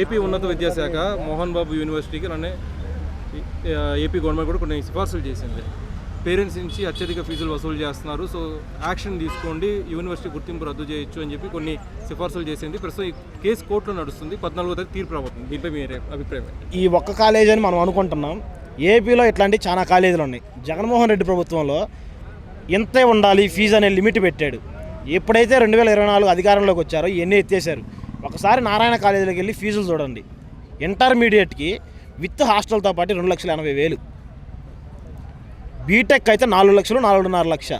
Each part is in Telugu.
ఏపీ ఉన్నత విద్యాశాఖ మోహన్ బాబు యూనివర్సిటీకి నన్ను ఏపీ గవర్నమెంట్ కూడా కొన్ని సిఫార్సులు చేసింది. పేరెంట్స్ నుంచి అత్యధిక ఫీజులు వసూలు చేస్తున్నారు. సో యాక్షన్ తీసుకోండి యూనివర్సిటీ గుర్తింపు రద్దు చేయొచ్చు అని చెప్పి కొన్ని సిఫార్సులు చేసింది. ప్రస్తుతం ఈ కేసు కోర్టులో నడుస్తుంది. పద్నాలుగో తారీఖు తీర్పు రాబోతుంది. దీనిపై మీ అభిప్రాయం ఈ ఒక్క కాలేజ్ అని మనం అనుకుంటున్నాం. ఏపీలో ఇట్లాంటి చాలా కాలేజీలు ఉన్నాయి. జగన్మోహన్ రెడ్డి ప్రభుత్వంలో ఇంతే ఉండాలి ఫీజు అనే లిమిట్ పెట్టాడు. ఎప్పుడైతే రెండు వేల ఇరవై నాలుగు అధికారంలోకి వచ్చారో ఇవన్నీ ఎత్తేసారు. ఒకసారి నారాయణ కాలేజీలోకి వెళ్ళి ఫీజులు చూడండి. ఇంటర్మీడియట్కి విత్ హాస్టల్తో పాటు రెండు లక్షల ఎనభై వేలు. బీటెక్ అయితే నాలుగు లక్షలు నాలుగున్నర లక్ష.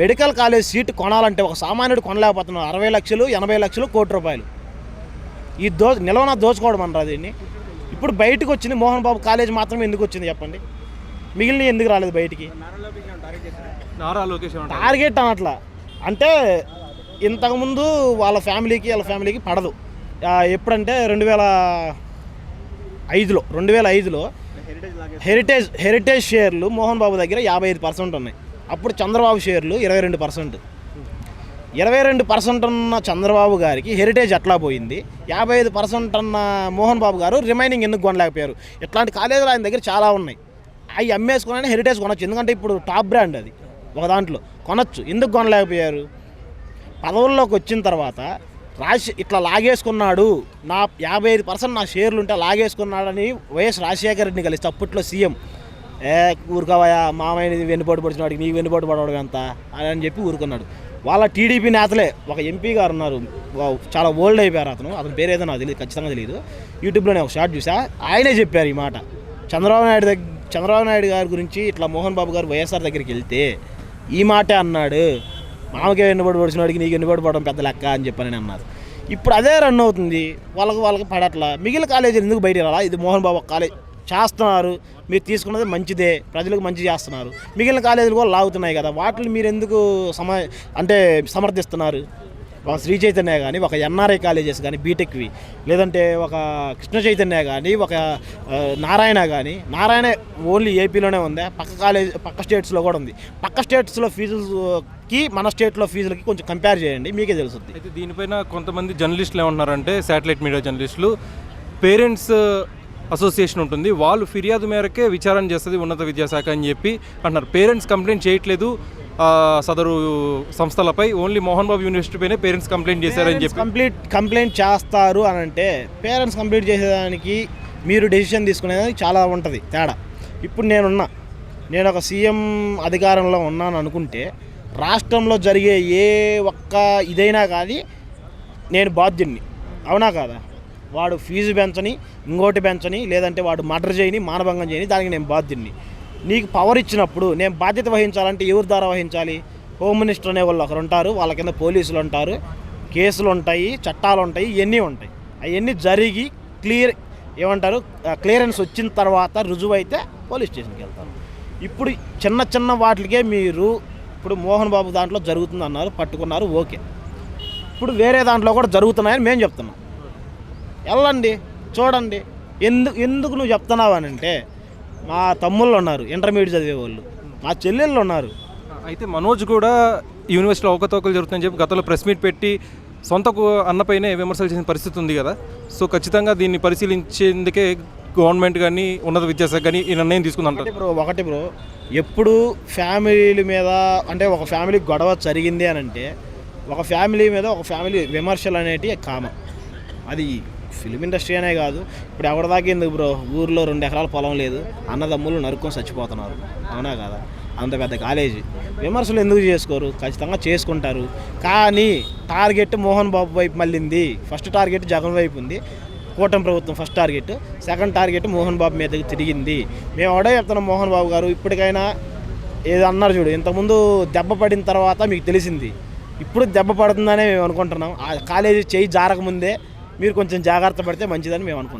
మెడికల్ కాలేజ్ సీట్ కొనాలంటే ఒక సామాన్యుడు కొనలేకపోతున్నాడు. అరవై లక్షలు ఎనభై లక్షలు కోటి రూపాయలు. ఈ దో నిలవన దోచుకోవడం అనరా దీన్ని? ఇప్పుడు బయటకు వచ్చింది మోహన్ బాబు కాలేజ్ మాత్రమే ఎందుకు వచ్చింది చెప్పండి? మిగిలిన ఎందుకు రాలేదు బయటికి? టార్గెట్ అనట్లా అంటే ఇంతకుముందు వాళ్ళ ఫ్యామిలీకి వాళ్ళ ఫ్యామిలీకి పడదు. ఎప్పుడంటే రెండు వేల ఐదులో రెండు వేల ఐదులో హెరిటేజ్ హెరిటేజ్ షేర్లు మోహన్ బాబు దగ్గర యాభై ఐదు పర్సెంట్ ఉన్నాయి. అప్పుడు చంద్రబాబు షేర్లు ఇరవై రెండు పర్సెంట్. ఇరవై రెండు పర్సెంట్ ఉన్న చంద్రబాబు గారికి హెరిటేజ్ ఎట్లా పోయింది. యాభై ఐదు పర్సెంట్ అన్న మోహన్ బాబు గారు రిమైనింగ్ ఎందుకు కొనలేకపోయారు? ఇట్లాంటి కాలేజీలు ఆయన దగ్గర చాలా ఉన్నాయి. అవి అమ్మేసుకుని హెరిటేజ్ కొనొచ్చు. ఎందుకంటే ఇప్పుడు టాప్ బ్రాండ్ అది. ఒక దాంట్లో కొనొచ్చు. ఎందుకు కొనలేకపోయారు? పదవుల్లోకి వచ్చిన తర్వాత రాజ ఇట్లా లాగేసుకున్నాడు నా యాభై ఐదు పర్సెంట్ నా షేర్లు ఉంటే లాగేసుకున్నాడని వైఎస్ రాజశేఖర రెడ్డిని కలిసి అప్పట్లో సీఎం ఏ ఊరుకోవయా మామయ్యని వెన్నుపోటు పడిచినాడికి నీకు వెన్నుపోటు పడవడం ఎంత అని చెప్పి ఊరుకున్నాడు. వాళ్ళ టీడీపీ నేతలే ఒక ఎంపీ గారు ఉన్నారు చాలా ఓల్డ్ అయిపోయారు అతను అతని పేరు ఏదో నాకు తెలియదు ఖచ్చితంగా తెలియదు యూట్యూబ్లోనే ఒక షార్ట్ చూసా ఆయనే చెప్పారు ఈ మాట. చంద్రబాబు నాయుడు దగ్గర చంద్రబాబు నాయుడు గారి గురించి ఇట్లా మోహన్ బాబు గారు వైఎస్ఆర్ దగ్గరికి వెళ్తే ఈ మాటే అన్నాడు మామకే ఎన్నుబడి పడిచినోడికి నీకు ఎన్నుబడి పడడం పెద్ద లెక్క అని చెప్పని అన్నారు ఇప్పుడు అదే రన్ అవుతుంది. వాళ్ళకి వాళ్ళకి పడట్లా. మిగిలిన కాలేజీలు ఎందుకు బయట రాలా? ఇది మోహన్ బాబు కాలేజ్ చేస్తున్నారు. మీరు తీసుకున్నది మంచిదే. ప్రజలకు మంచి చేస్తున్నారు. మిగిలిన కాలేజీలు కూడా లాగుతున్నాయి కదా. వాటిని మీరు ఎందుకు సమ అంటే సమర్థిస్తున్నారు? ఒక శ్రీ చైతన్య కానీ ఒక ఎన్ఆర్ఐ కాలేజెస్ కానీ బీటెక్వి లేదంటే ఒక కృష్ణ చైతన్య కానీ ఒక నారాయణ కానీ నారాయణ ఓన్లీ ఏపీలోనే ఉంది? పక్క కాలేజ్ పక్క స్టేట్స్లో కూడా ఉంది. పక్క స్టేట్స్లో ఫీజులకి మన స్టేట్లో ఫీజులకి కొంచెం కంపేర్ చేయండి. మీకే తెలుస్తుంది అయితే దీనిపైన కొంతమంది జర్నలిస్టులు ఏమంటున్నారంటే శాటిలైట్ మీడియా జర్నలిస్టులు పేరెంట్స్ అసోసియేషన్ ఉంటుంది. వాళ్ళు ఫిర్యాదు మేరకే విచారణ చేస్తుంది ఉన్నత విద్యాశాఖ అని చెప్పి అంటున్నారు. పేరెంట్స్ కంప్లైంట్ చేయట్లేదు సదరు సంస్థలపై. ఓన్లీ మోహన్ బాబు యూనివర్సిటీ పైనే పేరెంట్స్ కంప్లైంట్ చేశారని చెప్పి. కంప్లీట్ కంప్లైంట్ చేస్తారు అని అంటే పేరెంట్స్ కంప్లీట్ చేసేదానికి మీరు డెసిషన్ తీసుకునేదానికి చాలా ఉంటుంది తేడా. ఇప్పుడు నేనున్నా. నేను ఒక సీఎం అధికారంలో ఉన్నాను అనుకుంటే రాష్ట్రంలో జరిగే ఏ ఒక్క ఇదైనా కానీ నేను బాధ్యుడిని అవునా కాదా? వాడు ఫీజు పెంచని ఇంకోటి పెంచని లేదంటే వాడు మర్డర్ చేయని మానభంగం చేయని దానికి నేను బాధ్యుడిని నీకు పవర్ ఇచ్చినప్పుడు నేను బాధ్యత వహించాలంటే ఎవరి ద్వారా వహించాలి? హోమ్ మినిస్టర్ అనే వాళ్ళు ఒకరు ఉంటారు వాళ్ళ కింద పోలీసులు ఉంటారు. కేసులు ఉంటాయి చట్టాలు ఉంటాయి ఇవన్నీ ఉంటాయి. అవన్నీ జరిగి క్లియర్ ఏమంటారు? క్లియరెన్స్ వచ్చిన తర్వాత రుజువు అయితే పోలీస్ స్టేషన్కి వెళ్తారు. ఇప్పుడు చిన్న చిన్న వాటికే మీరు ఇప్పుడు మోహన్ బాబు దాంట్లో జరుగుతుంది అన్నారు పట్టుకున్నారు ఓకే. ఇప్పుడు వేరే దాంట్లో కూడా జరుగుతున్నాయని మేము చెప్తున్నాం. వెళ్ళండి చూడండి ఎందుకు ఎందుకు నువ్వు చెప్తున్నావు అని అంటే మా తమ్ముళ్ళు ఉన్నారు ఇంటర్మీడియట్ చదివే వాళ్ళు. మా చెల్లెళ్ళు ఉన్నారు. అయితే మనోజ్ కూడా యూనివర్సిటీలో అవకతవకలు జరుగుతుందని చెప్పి గతంలో ప్రెస్ మీట్ పెట్టి సొంతకు అన్నపైనే విమర్శలు చేసిన పరిస్థితి ఉంది కదా. సో ఖచ్చితంగా దీన్ని పరిశీలించేందుకే గవర్నమెంట్ కానీ ఉన్నత విద్యాశాఖ కానీ ఈ నిర్ణయం తీసుకుందంటారు బ్రో ఒకటి బ్రో. ఎప్పుడు ఫ్యామిలీల మీద అంటే ఒక ఫ్యామిలీ గొడవ జరిగింది అని అంటే ఒక ఫ్యామిలీ మీద ఒక ఫ్యామిలీ విమర్శలు అనేటివి కామన్. అది ఫిలిం ఇండస్ట్రీ అనే కాదు. ఇప్పుడు ఎవరిదాకా ఎందుకు బ్రో? ఊర్లో రెండు ఎకరాల పొలం లేదు. అన్నదమ్ములు నరుక్కొని చచ్చిపోతున్నారు. అవునా కదా? అంత పెద్ద కాలేజీ విమర్శలు ఎందుకు చేసుకోరు? ఖచ్చితంగా చేసుకుంటారు. కానీ టార్గెట్ మోహన్ బాబు వైపు మళ్ళింది. ఫస్ట్ టార్గెట్ జగన్ వైపు ఉంది. కూటమి ప్రభుత్వం first target. Second target Mohan Babu మీదకి తిరిగింది. మేము ఆడే చెప్తున్నాం మోహన్ బాబు గారు ఇప్పటికైనా ఏదో అన్నారు చూడు ఇంతకుముందు దెబ్బ పడిన తర్వాత మీకు తెలిసింది. ఇప్పుడు దెబ్బ పడుతుందనే మేము అనుకుంటున్నాం. ఆ కాలేజీ చేయి జారకముందే మీరు కొంచెం జాగ్రత్త పడితే మంచిదని మేము అనుకుంటున్నాం.